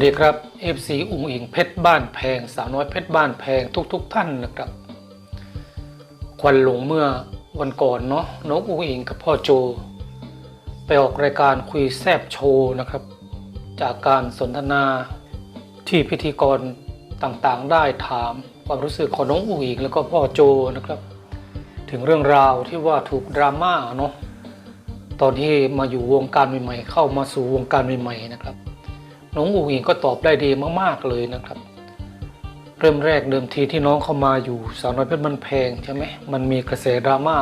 วัสดีครับ FC อุงอิงเพชรบ้านแพงสาวน้อยเพชรบ้านแพงทุกๆทท่านนะครับ ควันหลงเมื่อวันก่อนเนาะน้องอุงอิงกับพ่อโจ ไปออกรายการคุยแซบโชว์นะครับ จากการสนทนาที่พิธีกรต่างๆ ได้ถามความรู้สึกของน้องอุงอิงแล้วก็พ่อโจนะครับ ถึงเรื่องราวที่ว่าถูกดราม่าเนาะตอนที่มาอยู่วงการใหม่ๆ เข้ามาสู่วงการใหม่ๆนะครับ น้องอูอิงก็ตอบได้ดีมากๆเลยนะครับ เริ่มแรกเดิมทีที่น้องเข้ามาอยู่สาวน้อยเพชรมันแพงใช่ไหมมันมีกระแสดราม่า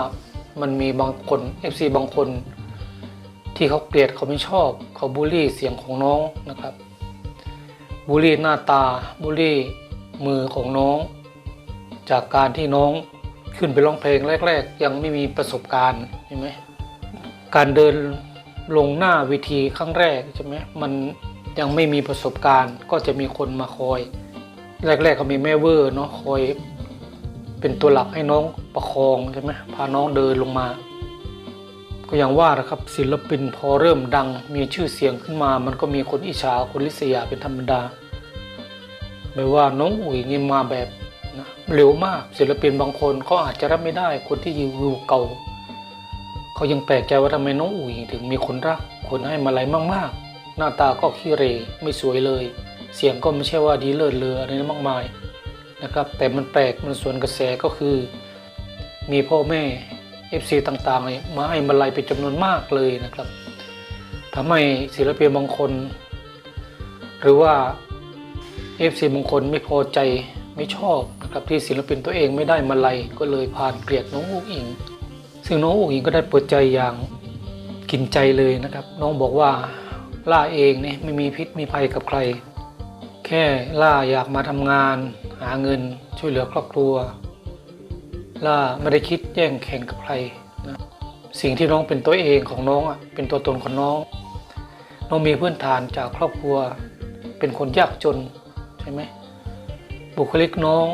มันมีบางคน FC บางคน ที่เขาเกลียดเขาไม่ชอบ เขาบูลลี่เสียงของน้องนะครับบูลลี่หน้าตาบูลลี่มือของน้อง จากการที่น้องขึ้นไปร้องเพลงแรก ๆ ยังไม่มีประสบการณ์ใช่ไหมการเดินลงหน้าเวทีครั้งแรกใช่ไหมมัน ยังไม่มีประสบการณ์ ก็จะมีคนมาคอย แรกๆก็มีแม่เวอร์เนาะคอยเป็นตัวหลักให้น้องประคองใช่ไหมพาน้องเดินลงมา ก็อย่างว่านะครับศิลปินพอเริ่มดังมีชื่อเสียงขึ้นมา มันก็มีคนอิจฉาคนลิษยาเป็นธรรมดาไม่ว่าน้องอุ๋ยนี่มาแบบนะเร็วมากศิลปินบางคนเขาอาจจะรับไม่ได้คนที่อยู่เก่า เขายังแปลกใจว่าทำไมน้องอุ๋ยถึงมีคนรักคนให้มาลัยมากๆ หน้าตาก็ขี้เรไม่สวยเลย เสียงก็ไม่ใช่ว่าดีเลิศเลืออะไรมากมายนะครับแต่มันแปลกมันส่วนกระแสก็คือ มีพ่อแม่ FC ต่างๆ มาให้มาลัยเป็นจำนวนมากเลยนะครับทำให้ศิลปินบางคน หรือว่า FC บางคนไม่พอใจไม่ชอบนะครับที่ศิลปินตัวเองไม่ได้มาลัยก็เลยผ่านเกลียดน้องอุ๋งอิง ซึ่งน้องอุ๋งอิงก็ได้เปิดใจอย่างกินใจเลยนะครับ น้องบอกว่า ล่าเองเนี่ยไม่มีพิษมีภัยกับใคร แค่ล่าอยากมาทำงาน หาเงินช่วยเหลือครอบครัว ล่าไม่ได้คิดแย่งแข่งกับใครนะสิ่งที่น้องเป็นตัวเองของน้องอะเป็นตัวตนของน้อง น้องมีพื้นฐานจากครอบครัว เป็นคนยากจนใช่ไหมบุคลิกน้อง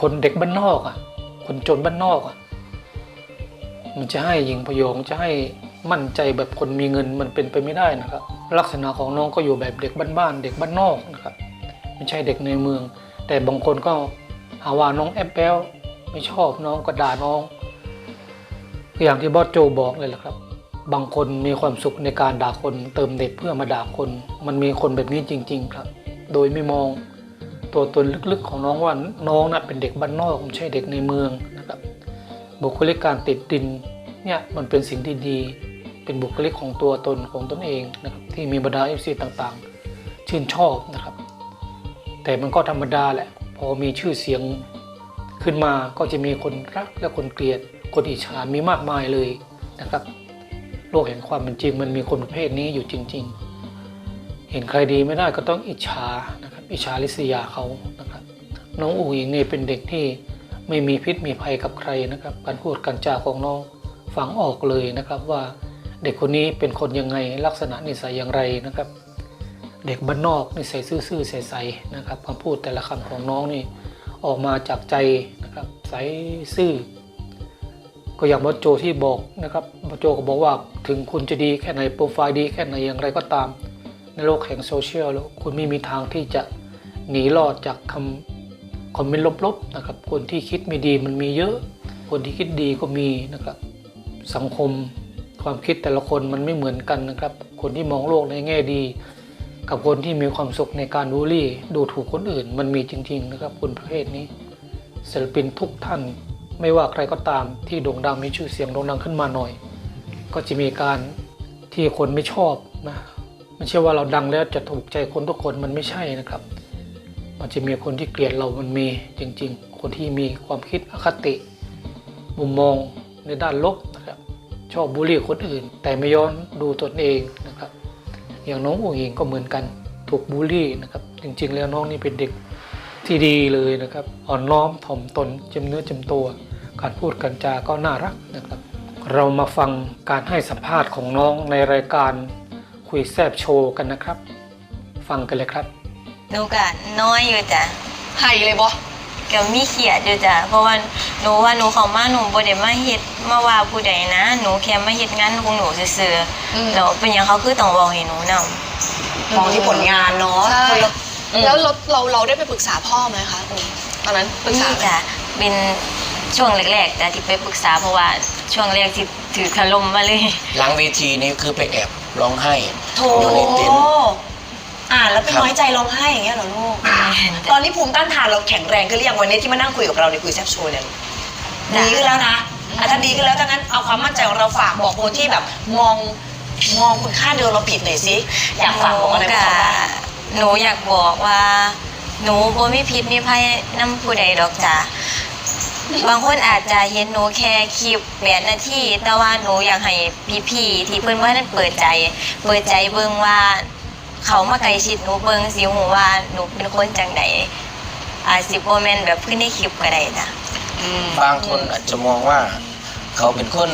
คนเด็กบ้านนอกอะคนจนบ้านนอกอะมันจะให้หญิงพยองจะให้ มั่นใจแบบคนมีเงินมันเป็นไปไม่ได้นะครับ ลักษณะของน้องก็อยู่แบบเด็กบ้านๆเด็กบ้านนอกนะครับไม่ใช่เด็กในเมือง แต่บางคนก็หาว่าน้องแอปเปิลไม่ชอบน้องก็ด่าน้อง อย่างที่บอสโจบอกเลยแหละครับ บางคนมีความสุขในการด่าคนเติมเด็กเพื่อมาด่าคน มันมีคนแบบนี้จริง ๆ ครับ โดยไม่มองตัวตนลึกๆของน้องว่าน้องน่ะเป็นเด็กบ้านนอกไม่ใช่เด็กในเมืองนะครับบุคลิกการติดดินเนี่ยมันเป็นสิ่งที่ดี เป็นบุคลิกของตัวตนของตนเองนะครับที่มีบรรดาเอฟซีต่างๆ ชื่นชอบนะครับ แต่มันก็ธรรมดาแหละ พอมีชื่อเสียงขึ้นมาก็จะมีคนรักและคนเกลียด คนอิจฉามีมากมายเลยนะครับ โลกแห่งความเป็นจริงมันมีคนประเภทนี้อยู่จริง ๆ เห็นใครดีไม่ได้ก็ต้องอิจฉานะครับอิจฉาริษยาเขานะครับ น้องอู๋อิงนี่ยเป็นเด็กที่ไม่มีพิษมีภัยกับใครนะครับ การพูดการจาของน้องฟังออกเลยนะครับว่า เด็กคนนี้เป็นคนยังไงลักษณะนิสัยอย่างไรนะครับ เด็กบ้านนอกนิสัยซื่อๆใสๆนะครับคำพูดแต่ละคำของน้องนี่ออกมาจากใจนะครับใสซื่อ ก็อย่างบอโจที่บอกนะครับบอโจก็บอกว่าถึงคุณจะดีแค่ไหนโปรไฟล์ดีแค่ไหนอย่างไรก็ตาม ในโลกแห่งโซเชียลแล้วคุณไม่มีทางที่จะหนีรอดจากคำคอมเมนต์ลบๆนะครับคนที่คิดไม่ดีมันมีเยอะ คนที่คิดดีก็มีนะครับสังคม ความคิดแต่ละคนมันไม่เหมือนกันนะครับ คนที่มองโลกในแง่ดี กับคนที่มีความสุขในการบูลลี่ ดูถูกคนอื่น มันมีจริง ๆ นะครับคนประเภทนี้ศิลปินทุกท่าน ไม่ว่าใครก็ตามที่โด่งดังมีชื่อเสียงโด่งดังขึ้นมาหน่อย ก็จะมีการที่คนไม่ชอบนะไม่ใช่ว่าเราดังแล้วจะถูกใจคนทุกคนมันไม่ใช่นะครับ มันจะมีคนที่เกลียดเรามันมีจริง ๆ คนที่มีความคิดอคติ มุมมองในด้านลบ ชอบบูลลี่คนอื่น แต่ไม่ย้อนดูตนเองนะครับ อย่างน้องอุ๋งอิงก็เหมือนกันถูกบูลลี่นะครับ จริงๆ แล้วน้องนี่เป็นเด็กที่ดีเลยนะครับ อ่อนน้อมถ่อมตนจำเนื้อจำตัว การพูดกันจาก็น่ารักนะครับ เรามาฟังการให้สัมภาษณ์ของน้องในรายการคุยแซบโชว์กันนะครับ ฟังกันเลยครับหนูก็น้อยอยู่จ้ะให้เลยบ่ ก็มีเขียดอยู่จ้ะเพราะว่าหนูว่าหนูเข้ามาหนูบ่ได้มาเฮ็ดมาว่าผู้ใดนะ หนูแค่มาเฮ็ดงานของหนูซื่อๆแล้วเป็นหยังเขาคือต้องบอกให้หนูนำมองที่ผลงานเนาะใช่คนละอืมแล้วเราเราเราได้ไปปรึกษาพ่อไหมคะอืมตอนนั้นปรึกษานี่ไหมจ้ะเป็นช่วงแรกๆจ้ะที่ไปปรึกษาเพราะว่าช่วงแรกที่ถือคารมมาเลย หลังเวทีนี่คือไปแอบร้องไห้โถ อยู่ในเต็นท์ อ่านแล้วเป็นครับน้อยใจร้องไห้อย่างเงี้ยเหรอลูก ตอนนี้ภูมิต้านทานเราแข็งแรงขึ้นหรือยังวันนี้ที่มานั่งคุยกับเราในคุยแซบโชว์เนี่ยจ้ะดีขึ้นแล้วนะอะถ้าดีขึ้นแล้วถ้างั้นเอาความมั่นใจของเราฝากบอกคนที่แบบมองมองคุณค่าเดิมเราผิดหน่อยสิอยากฝากบอกอะไรกับเขาบ้างหนูอยากบอกว่า หนูบ่มีพิษมีภัยนำผู้ใดดอกจ้ะบางคนอาจจะเห็นหนูแค่คลิปแปดนาทีแต่ว่าหนูอยากให้พี่ๆที่เพิ่นว่านั้นเปิดใจ เปิดใจเบิ่งว่า เขามาไกลชิดหนูเบิ่งสิหูว่าหนูเป็นคนจังใดอาจสิบ่แม่นแบบเพิ่นในคลิปก็ได้จ้ะบางคนอาจจะมองว่า เขาเป็นคน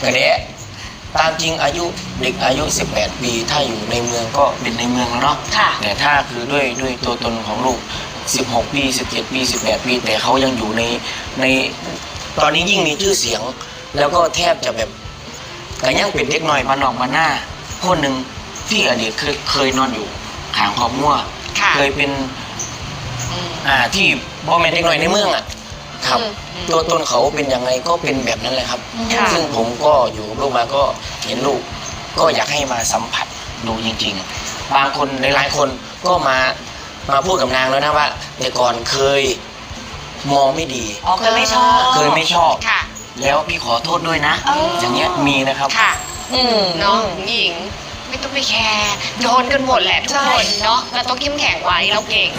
กระเดะตามจริงอายุเด็กอายุ 18 ปี ถ้าอยู่ในเมืองก็เป็นในเมืองแล้วเนาะค่ะ แต่ถ้าคือด้วยด้วยตัวตนของลูก 16 ปี 17 ปี 18 ปี แต่เขายังอยู่ในในตอนนี้ยิ่งมีชื่อเสียง แล้วก็แทบจะแบบก็ยังเป็นเด็กน้อยบ้านนอกบ้านหน้าคนหนึ่ง ที่อดีตเคยเคยนอนอยู่ขางขอบมั่วค่ะ เคยเป็นอ่าที่บ่แม่นเด็กน้อยในเมืองอะครับตัวตนเขาเป็นยังไงก็เป็นแบบนั้นแหละครับ ค่ะ ซึ่งผมก็อยู่กับลูกมาก็เห็นลูก ก็อยากให้มาสัมผัสดูจริง ๆ บางคนหลายๆคนก็มามาพูดกับนางแล้วนะว่าแต่ก่อนเคยมองไม่ดี อ๋อเคยไม่ชอบเคยไม่ชอบ ค่ะ แล้วพี่ขอโทษด้วยนะอ๋อออ ย่างเงี้ยมีนะครับ ค่ะ อืมเนาะหญิง ไม่ต้องไปแคร์โดนกันหมดแหละทุกคนเนาะเราต้องเข้มแข็งไว้เราเก่ง